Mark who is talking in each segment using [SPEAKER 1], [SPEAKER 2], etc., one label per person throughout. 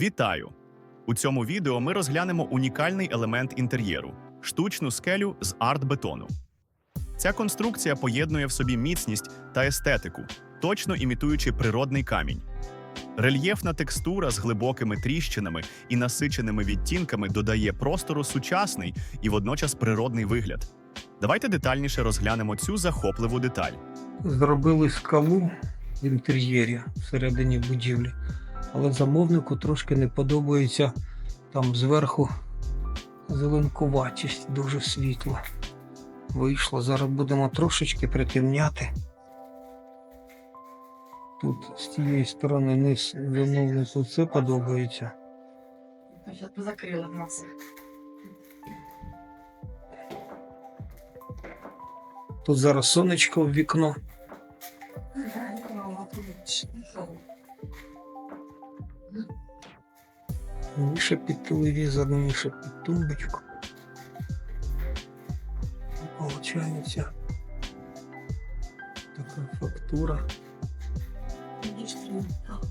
[SPEAKER 1] Вітаю! У цьому відео ми розглянемо унікальний елемент інтер'єру штучну скелю з арт-бетону. Ця конструкція поєднує в собі міцність та естетику, точно імітуючи природний камінь. Рельєфна текстура з глибокими тріщинами і насиченими відтінками додає простору сучасний і водночас природний вигляд. Давайте детальніше розглянемо цю захопливу деталь.
[SPEAKER 2] Зробили скалу в інтер'єрі всередині будівлі, але замовнику трошки не подобається там зверху зеленкуватість, дуже світло. Вийшло. Зараз будемо трошечки притемняти. Тут з тієї сторони низ замовнику це подобається.
[SPEAKER 3] Бы закрыла нас.
[SPEAKER 2] Тут зараз сонечко в вікно. Ніша під телевізор, ніша під тумбочку. Получається така фактура.
[SPEAKER 3] Так.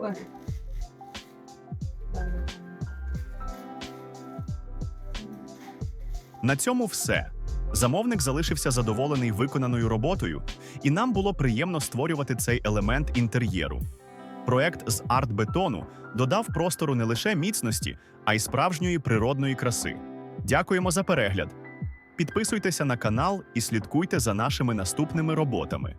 [SPEAKER 3] Ой.
[SPEAKER 1] На цьому все. Замовник залишився задоволений виконаною роботою, і нам було приємно створювати цей елемент інтер'єру. Проект з арт-бетону додав простору не лише міцності, а й справжньої природної краси. Дякуємо за перегляд. Підписуйтеся на канал і слідкуйте за нашими наступними роботами.